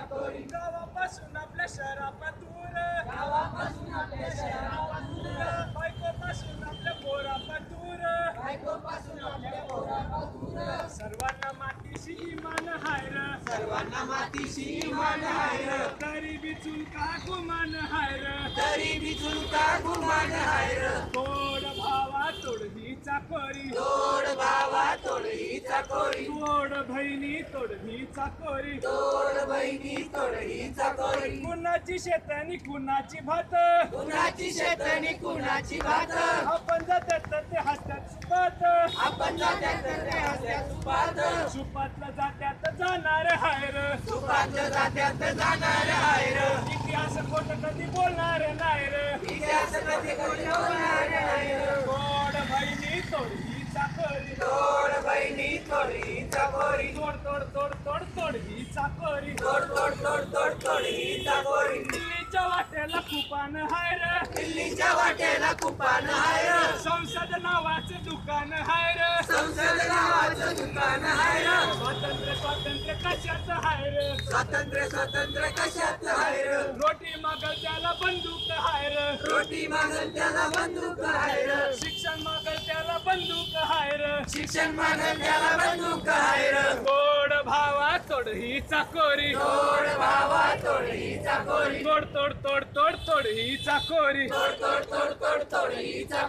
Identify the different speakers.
Speaker 1: गावापासून आपल्या शहरापासून
Speaker 2: गावापासून आपल्या शहरापासून
Speaker 1: बायकोपासून आपल्या पोरापासून
Speaker 2: बायकोपासून आपल्या पोरापासून
Speaker 1: सर्वांना मातीशी इमान हाय र
Speaker 2: सर्वांना मातीशी इमान आहे र.
Speaker 1: तरी बी चुलका गुमान हाय र
Speaker 2: तरी बी चुलका गुमान आहे र.
Speaker 1: तोड भावा तोड ही चाकोरी
Speaker 2: तोड भावा तोड ही चाकोरी
Speaker 1: तोड बहिणी तोड ही चाकोरी
Speaker 2: तोड बहिणी तोड ही चाकोरी
Speaker 1: कुणाची शेतानी कुणाची भात?
Speaker 2: कुणाची शेतनी कुणाची भात?
Speaker 1: आपण जातात तर ते हसतात सुपात.
Speaker 2: आपण जात्यात ते हसत्यात सुपात.
Speaker 1: सुपातलं जात्यात जाणार हाय र.
Speaker 2: सुपात जात्यात जाणार आहे र.
Speaker 1: इतिहास खोट कधी बोलणार नाही
Speaker 2: इतिहास कधी बोलणार.
Speaker 1: तोड बहिणी तोड चाकोरी
Speaker 2: तोड बहिणी तोड चाकोरी
Speaker 1: तोड तोड तोड तोड तोड ही चाकोरी
Speaker 2: तोड तोड तोड तोड तोड ही चाकोरी
Speaker 1: दिल्लीच्या कुपान हाय र
Speaker 2: दिल्लीच्या वाटेला कुपान र.
Speaker 1: संसद नावाचं दुकान हाय र
Speaker 2: संसद नावाचं दुकान र.
Speaker 1: स्वातंत्र्य स्वातंत्र्य कशाचं हाय र
Speaker 2: स्वातंत्र्य स्वातंत्र्य.
Speaker 1: रोटी मागल त्याला बंदूक हाय र.
Speaker 2: रोटी मागल त्याला बंदूक आहे र.
Speaker 1: शिक्षण मागल त्याला बंदूक हाय र.
Speaker 2: शिक्षण मागल त्याला बंदूक आहे र.
Speaker 1: तोड भावा तोड ही चाकोरी
Speaker 2: तोड भावा तोड ही चाकोरी
Speaker 1: तोड तोड तोड तोड तोड ही चाकोरी
Speaker 2: तोड तोड तोड तोड तोड ही चाकोरी